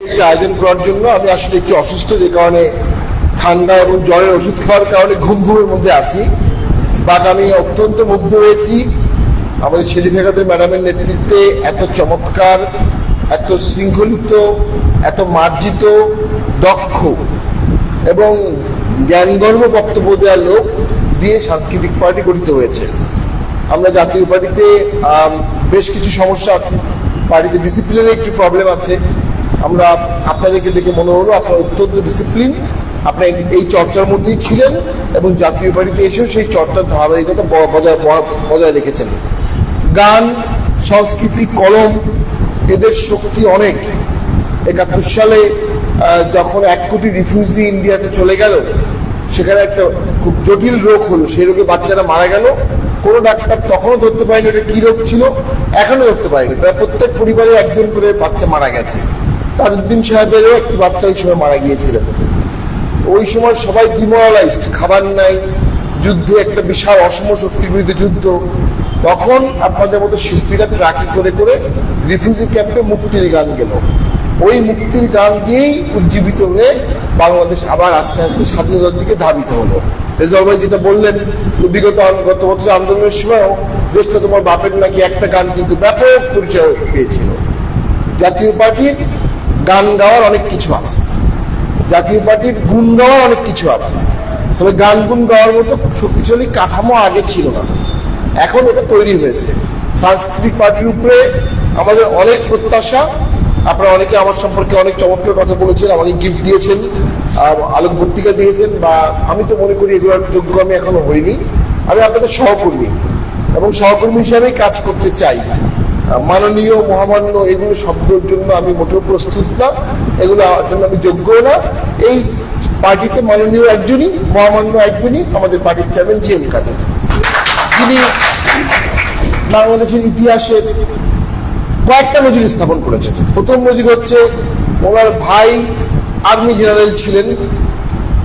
আয়োজন করার জন্য আমি আসলে একটু অসুস্থ, যে কারণে ঠান্ডা এবং জ্বরের ওষুধ খাওয়ার কারণে ঘুম ঘুমের মধ্যে আছি। বাট আমি অত্যন্ত মুগ্ধ হয়েছি। আমাদের শেরিফ হেকাদের ম্যাডামের নেতৃত্বে এত চমৎকার, এত শৃঙ্খলিত, এত মার্জিত, দক্ষ এবং জ্ঞানগর্ভ বক্তব্য দেওয়ার লোক দিয়ে সাংস্কৃতিক পার্টি গঠিত হয়েছে। আমরা জাতীয় পার্টিতে বেশ কিছু সমস্যা আছে। পার্টিতে ডিসিপ্লিনের একটি প্রবলেম আছে। আমরা আপনাদেরকে দেখে মনে হলো আপনারা অত্যন্ত ডিসিপ্লিন আপনি এই চর্চার মধ্যেই ছিলেন এবং জাতীয় বাড়িতে এসেও সেই চর্চার ধারাবাহিকতা বজায় বজায় রেখেছেন। গান, সংস্কৃতি, কলম, এদের শক্তি অনেক। একাত্তর সালে যখন এক কোটি রিফিউজি ইন্ডিয়াতে চলে গেল, সেখানে একটা খুব জটিল রোগ হলো। সেই রোগে বাচ্চারা মারা গেল। কোনো ডাক্তার তখনও ধরতে পারেনি ওটা কি রোগ ছিল? এখনও ধরতে পারেনি। প্রায় প্রত্যেক পরিবারে একজন করে বাচ্চা মারা গেছে। তাজউদ্দিন সাহেবেরও একটি বাচ্চা ওই সময় মারা গিয়েছিলেন। ওই সময় সবাই ডিমোরালাইজড খাবার নাই, যুদ্ধে একটা বিশাল অসম শক্তির বিরুদ্ধে যুদ্ধ। তখন আপনাদের মতো শিল্পীরা ট্রাকি করে করে রিফিউজি ক্যাম্পে মুক্তির গান গেল। ওই মুক্তির গান দিয়েই উজ্জীবিত হয়ে বাংলাদেশ আবার আস্তে আস্তে স্বাধীনতার দিকে ধাবিত হলো। রেজাল ভাই যেটা বললেন বিগত গত বছর আন্দোলনের সময়ও দেশটা তোমার বাপের নাকি একটা গান কিন্তু ব্যাপক পরিচয় পেয়েছিল। জাতীয় পার্টির গান গাওয়ার অনেক কিছু আছে। জাতীয় পার্টির গুণ গাওয়ার অনেক কিছু আছে। তবে গান গুণ গাওয়ার মতো খুব শক্তিশালী কাঠামো আগে ছিল না। এখন এটা তৈরি হয়েছে। সাংস্কৃতিক পার্টির উপরে আমাদের অনেক প্রত্যাশা। আপনারা অনেকে আমার সম্পর্কে অনেক চমৎকার কথা বলেছেন, আমাকে গিফট দিয়েছেন আলোক পত্রিকা দিয়েছেন বা আমি তো মনে করি এগুলোর যোগ্য আমি এখনও হইনি। আমি আপনাদের সহকর্মী এবং সহকর্মী হিসাবেই কাজ করতে চাই। মাননীয় মহামান্য এগুলো শব্দের জন্য আমি মোটেও প্রস্তুত না, এগুলো জন্য আমি যোগ্য না। এই পার্টিতে মাননীয় একজনই, মহামান্য একজনই আমাদের পার্টির চেয়ারম্যান জি এম কাদের। যিনি বাংলাদেশের ইতিহাসে কয়েকটা নজির স্থাপন করেছেন। প্রথম নজির হচ্ছে ওনার ভাই আর্মি জেনারেল ছিলেন,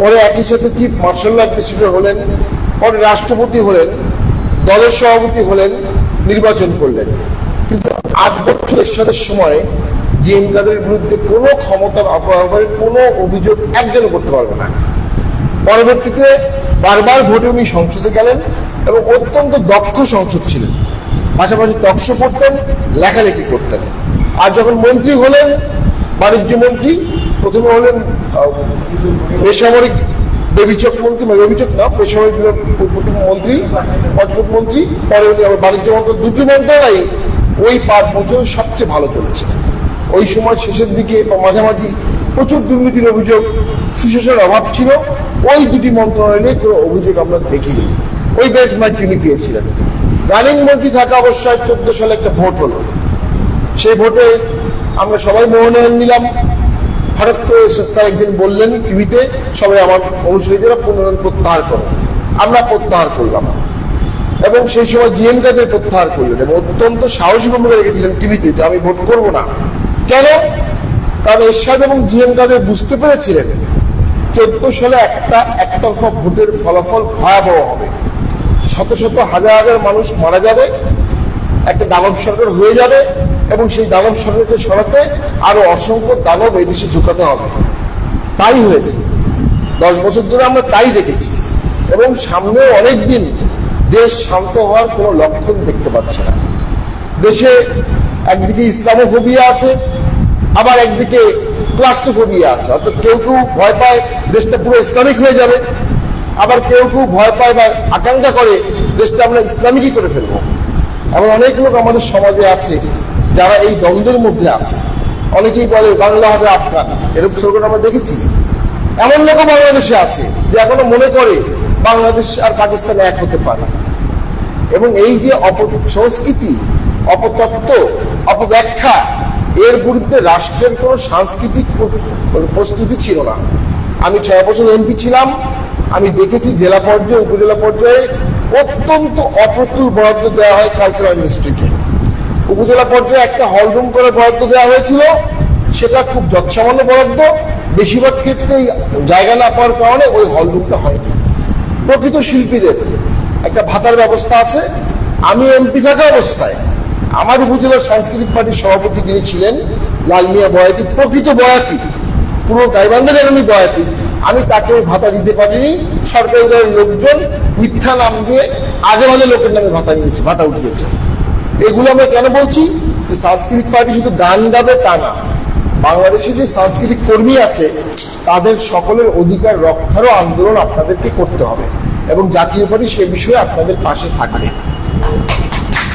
পরে একই সাথে চিফ মার্শাল প্রেসিডেন্ট হলেন, পরে রাষ্ট্রপতি হলেন, দলের সভাপতি হলেন, নির্বাচন করলেন। কিন্তু জিএম কাদের বিরুদ্ধে কোনো ক্ষমতার অপব্যবহারের কোনো অভিযোগ করতে পারবে না। পরবর্তীতে বারবার ভোটে উনি সংসদে গেলেন এবং অত্যন্ত দক্ষ সংসদ ছিলেন। পাশাপাশি তক্ষ পড়তেন লেখালেখি করতেন। আর যখন মন্ত্রী হলেন, বাণিজ্য মন্ত্রী, প্রথমে হলেন বেসামরিক বেবিচক মন্ত্রী মানে বেবিচক না, বেসামরিক মন্ত্রী, পর্যটক মন্ত্রী, পরে উনি বাণিজ্য মন্ত্রী, দুটি মন্ত্রণালয় ওই পাঁচ বছর সবচেয়ে ভালো চলেছে। ওই সময় শেষের দিকে বা মাঝামাঝি প্রচুর দুর্নীতির অভিযোগ, সুশাসনের অভাব ছিল। ওই দুটি মন্ত্রণালয়ে কোনো অভিযোগ আমরা দেখিনি। ওই বেঞ্চমার্ক তিনি পেয়েছিলেন। রানিং মন্ত্রী থাকা অবশ্যই চোদ্দ সালে একটা ভোট হলো। সেই ভোটে আমরা সবাই মনোনয়ন নিলাম। হঠাৎ করে স্যার একদিন বললেন টিভিতে, সবাই আমার অনুসারীদেরা মনোনয়ন প্রত্যাহার করো। আমরা প্রত্যাহার করলাম। এবং সেই সময় জিএম কাদের প্রত্যাহার করলেন এবং অত্যন্ত সাহসী ভূমিকা রেখেছিলেন টিভিতে যে আমি ভোট করব না। কেন? কারণ এরশাদ এবং জিএম কাদের বুঝতে পেরেছিলেন চোদ্দ সালে একটা একতরফা ভোটের ফলাফল ভয়াবহ হবে। শত শত হাজার হাজার মানুষ মারা যাবে, একটা দানব সরকার হয়ে যাবে এবং সেই দানব সরকারকে সরাতে আরও অসংখ্য দানব এই দেশে ঢুকাতে হবে। তাই হয়েছে। দশ বছর ধরে আমরা তাই দেখেছি। এবং সামনে অনেক দিন দেশ শান্ত হওয়ার কোনো লক্ষণ দেখতে পাচ্ছে না। দেশে একদিকে ইসলামোফোবিয়া আছে, আবার একদিকে ক্লাস্টোফোবিয়া আছে। অর্থাৎ কেউ কেউ ভয় পায় দেশটা পুরো ইসলামিক হয়ে যাবে, আবার কেউ কেউ ভয় পায় বা আকাঙ্ক্ষা করে দেশটা আমরা ইসলামিকই করে ফেলব। এমন অনেক লোক আমাদের সমাজে আছে, যারা এই দ্বন্দ্বের মধ্যে আছে। অনেকেই বলে, বাংলা হবে আফগান। এরকম স্লোগান আমরা দেখেছি। এমন লোকও বাংলাদেশে আছে, যে এখনও মনে করে বাংলাদেশ আর পাকিস্তান এক হতে পারে এবং এই যে অপ সংস্কৃতি অপতত্ত্ব, অপব্যাখ্যা, এর বিরুদ্ধে রাষ্ট্রের কোনো সাংস্কৃতিক প্রস্তুতি ছিল না। আমি ছয় বছর এমপি ছিলাম। আমি দেখেছি জেলা পর্যায়ে, উপজেলা পর্যায়ে অত্যন্ত অপ্রতুল বরাদ্দ দেওয়া হয় কালচারাল মিনিস্ট্রিকে উপজেলা পর্যায়ে একটা হলরুম করে বরাদ্দ দেওয়া হয়েছিল। সেটা খুব যৎসামান্য বরাদ্দ। বেশিরভাগ ক্ষেত্রেই জায়গা না পাওয়ার কারণে ওই হলরুমটা হয়নি। প্রকৃত শিল্পীদের একটা ভাতার ব্যবস্থা আছে। আমি এমপি থাকা অবস্থায় আমার উপজেলার সাংস্কৃতিক পার্টির সভাপতি যিনি ছিলেন, লাল মিয়া বয়াতি, প্রকৃত বয়াতি, পুরো গাইবান্ধা যেন উনি বয়াতি, আমি তাকে ভাতা দিতে পারিনি। সরকারি দলের লোকজন মিথ্যা নাম দিয়ে আজে বাজে লোকের নামে ভাতা নিয়েছে, ভাতা উঠিয়েছে। এগুলো আমরা কেন বলছি? যে সাংস্কৃতিক পার্টি শুধু গান গাবে তা না। বাংলাদেশে যে সাংস্কৃতিক কর্মী আছে, তাদের সকলের অধিকার রক্ষারও আন্দোলন আপনাদেরকে করতে হবে। এবং জাতীয় পার্টি সে বিষয়ে আপনাদের পাশে থাকবে।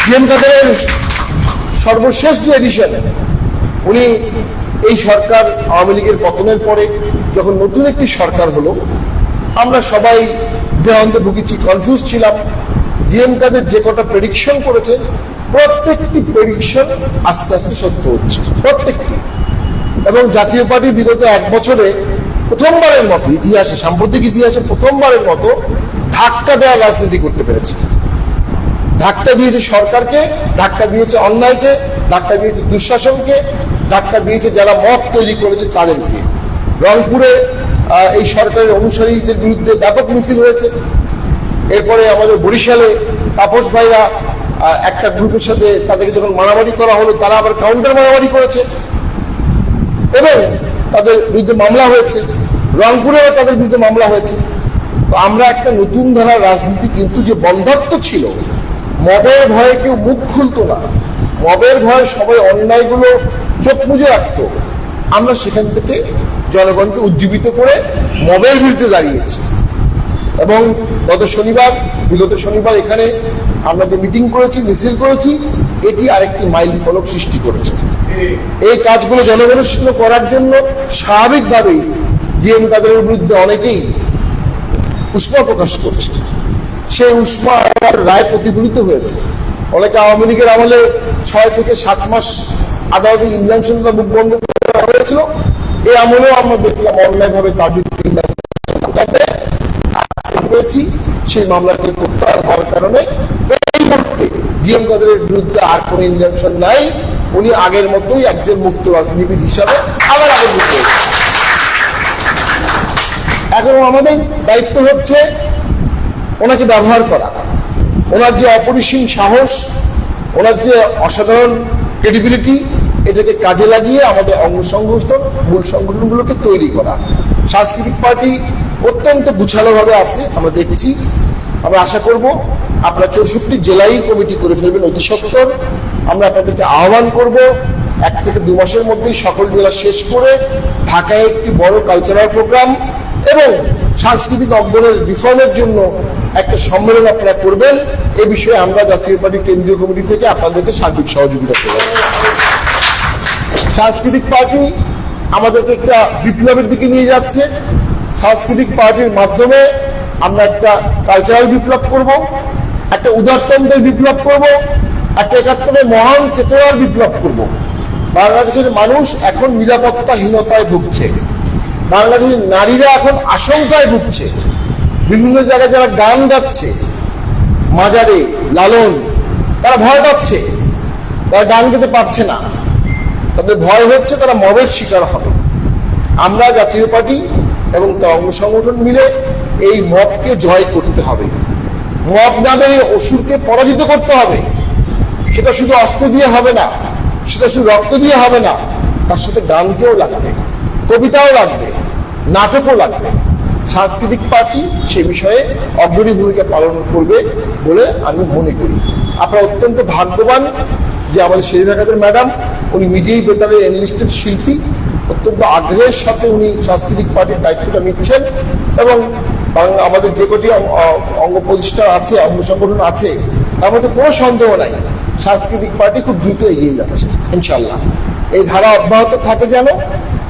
জিএম সর্বশেষ যে এডিশন, উনি এই সরকার আওয়ামী লীগের পতনের পরে যখন নতুন একটি সরকার হলো, আমরা সবাই দেহান্তে ভুগেছি কনফিউজ ছিলাম। জিএম কাদের যে কটা প্রেডিকশন করেছে, প্রত্যেকটি প্রেডিকশন আস্তে আস্তে সত্য হচ্ছে, প্রত্যেকটি। এবং জাতীয় পার্টি বিগত এক বছরে প্রথমবারের মতো, ইতিহাসে, সাম্প্রতিক ইতিহাসে প্রথমবারের মতো ধাক্কা দেওয়ার রাজনীতি করতে পেরেছে। ধাক্কা দিয়েছে সরকারকে, ধাক্কা দিয়েছে অন্যায়কে, ধাক্কা দিয়েছে দুঃশাসনকে, ধাক্কা দিয়েছে যারা মত তৈরি করেছে তাদেরকে। রংপুরে এই সরকারের অনুসারীদের বিরুদ্ধে ব্যাপক মিছিল হয়েছে। এরপরে আমাদের বরিশালে তাপস ভাইরা একটা গ্রুপের সাথে তাদেরকে যখন মারামারি করা হলো, তারা আবার কাউন্টার মারামারি করেছে। এবং তাদের বিরুদ্ধে মামলা হয়েছে। রংপুরেও তাদের বিরুদ্ধে মামলা হয়েছে। তো আমরা একটা নতুন ধারার রাজনীতি, কিন্তু যে বন্ধত্ব ছিল, মবের ভয়ে কেউ মুখ খুলতো না। মবের ভয়ে সবাই অন্যায়গুলো চোখ মুজে রাখতো। আমরা সেখান থেকে জনগণকে উজ্জীবিত করে মবের বিরুদ্ধে দাঁড়িয়েছি। এবং গত শনিবার, বিগত শনিবার এখানে আমরা যে মিটিং করেছি, মিছিল করেছি, এটি আরেকটি মাইল ফলক সৃষ্টি করেছে। এই কাজগুলো জনগণের করার জন্য স্বাভাবিকভাবেই জিএম কাদেরের বিরুদ্ধে অনেকেই উষ্মা প্রকাশ করছে। সেই উষ্মা আবার রায় প্রতিফলিত হয়েছে। অনেকে আওয়ামী লীগের আমলে ছয় থেকে সাত মাস আদালতে ইনজাংশন বা মুখ বন্ধ করা হয়েছিল। এই আমলেও আমরা দেখলাম তবে আজকে পেয়েছি সেই মামলাটি প্রত্যাহার হওয়ার কারণে এই মুহূর্তে জিএম কাদেরের বিরুদ্ধে আর কোনো ইনজাংশন নাই। উনি আগের মতোই একজন মুক্ত রাজনীতিবিদ হিসাবে আবার মতো এখন আমাদের দায়িত্ব হচ্ছে ওনাকে ব্যবহার করা। ওনার যে অপরিসীম সাহস, ওনার যে অসাধারণ ক্রেডিবিলিটি এটাকে কাজে লাগিয়ে আমাদের অঙ্গ সংগঠন মূল সংগঠনগুলোকে তৈরি করা। সাংস্কৃতিক পার্টি অত্যন্ত গুছালোভাবে আছে, আমরা দেখছি। আমরা আশা করব আপনারা চৌষট্টি জেলায় কমিটি করে ফেলবেন অতি আমরা আপনাদেরকে আহ্বান করব এক থেকে দু মাসের মধ্যেই সকল জেলা শেষ করে ঢাকায় একটি বড় কালচারাল প্রোগ্রাম এবং সাংস্কৃতিক অঙ্গনের রিফর্মের জন্য একটা সম্মেলন আপনারা করবেন। এ বিষয়ে আমরা জাতীয় পার্টি কেন্দ্রীয় কমিটি থেকে আপনাদেরকে সার্বিক সহযোগিতা করব। সাংস্কৃতিক পার্টি আমাদেরকে একটা বিপ্লবের দিকে নিয়ে যাচ্ছে। সাংস্কৃতিক পার্টির মাধ্যমে আমরা একটা কালচারাল বিপ্লব করব, একটা উদারতন্ত্রের বিপ্লব করব, একটা একাত্তরের মহান চেতনার বিপ্লব করব। বাংলাদেশের মানুষ এখন নিরাপত্তাহীনতায় ভুগছে। বাংলাদেশের নারীরা এখন আশঙ্কায় ভুগছে। বিভিন্ন জায়গায় যারা গান গাচ্ছে, মাজারে লালন, তারা ভয় পাচ্ছে। তারা গান গেতে পারছে না। তাদের ভয় হচ্ছে তারা মবের শিকার হবে। আমরা জাতীয় পার্টি এবং তার অঙ্গ সংগঠন মিলে এই মবকে জয় করতে হবে। মব নামের এই অসুরকে পরাজিত করতে হবে। সেটা শুধু অস্ত্র দিয়ে হবে না, সেটা শুধু রক্ত দিয়ে হবে না, তার সাথে গানকেও লাগবে। কবিতাও লাগবে, নাটকও লাগবে। সাংস্কৃতিক পার্টি সে বিষয়ে অগ্রণী ভূমিকা পালন করবে বলে আমি মনে করি। আপনারা অত্যন্ত ভাগ্যবান যে আমাদের শেরিফাকাদের ম্যাডাম, উনি নিজেই বেতারের এনলিস্টেড শিল্পী, অত্যন্ত আগ্রহের সাথে উনি সাংস্কৃতিক পার্টির দায়িত্বটা নিচ্ছেন এবং আমাদের যে কটি অঙ্গ প্রতিষ্ঠান আছে, অঙ্গ সংগঠন আছে, তার মধ্যে কোনো সন্দেহ নাই। সাংস্কৃতিক পার্টি খুব দ্রুত এগিয়ে যাচ্ছে ইনশাল্লাহ এই ধারা অব্যাহত থাকে যেন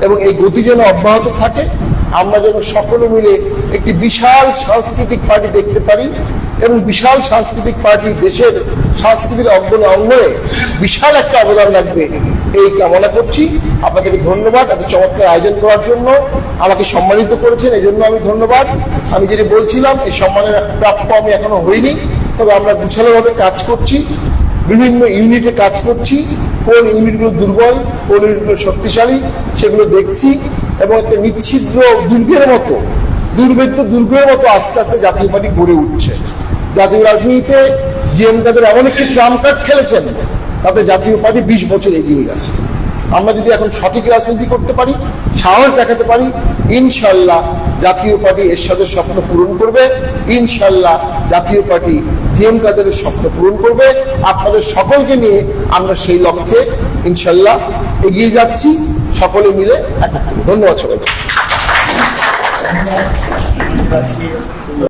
এবং এই গতি যেন অব্যাহত থাকে, আমরা যেন সকলে মিলে একটি বিশাল সাংস্কৃতিক পার্টি দেখতে পারি এবং বিশাল সাংস্কৃতিক পার্টি দেশের সাংস্কৃতিক অঙ্গনে অঙ্গনে বিশাল একটা অবদান রাখবে এই কামনা করছি। আপনাদেরকে ধন্যবাদ, এত চমৎকার আয়োজন করার জন্য। আমাকে সম্মানিত করেছেন এই জন্য আমি ধন্যবাদ। আমি যেটি বলছিলাম, এই সম্মানের প্রাপ্য আমি এখনও হইনি, তবে আমরা গুছালোভাবে কাজ করছি। বিভিন্ন ইউনিটে কাজ করছি, কোন ইউনিটগুলো দুর্বল, কোন ইউনিটগুলো শক্তিশালী, সেগুলো দেখছি এবং একটা নিচ্ছিদ্র দুর্গের মতো দুর্ভেদ্য দুর্গের মতো আস্তে আস্তে জাতীয় পার্টি গড়ে উঠছে। জাতীয় রাজনীতিতে জিএম কাদের এমন একটি ট্রাম্প কার্ড খেলেছেন, তাতে জাতীয় পার্টি বিশ বছর এগিয়ে গেছে। আমরা যদি এখন সঠিক রাজনীতি করতে পারি, সাহস দেখাতে পারি, ইনশাল্লাহ জাতীয় পার্টি এর সাথে স্বপ্ন পূরণ করবে, ইনশাল্লাহ জাতীয় পার্টি জিএম কাদেরের স্বপ্ন পূরণ করবে। আপনাদের সকলকে নিয়ে আমরা সেই লক্ষ্যে ইনশাল্লাহ এগিয়ে যাচ্ছি। সকলে মিলে একাত্তরে। ধন্যবাদ সবাইকে।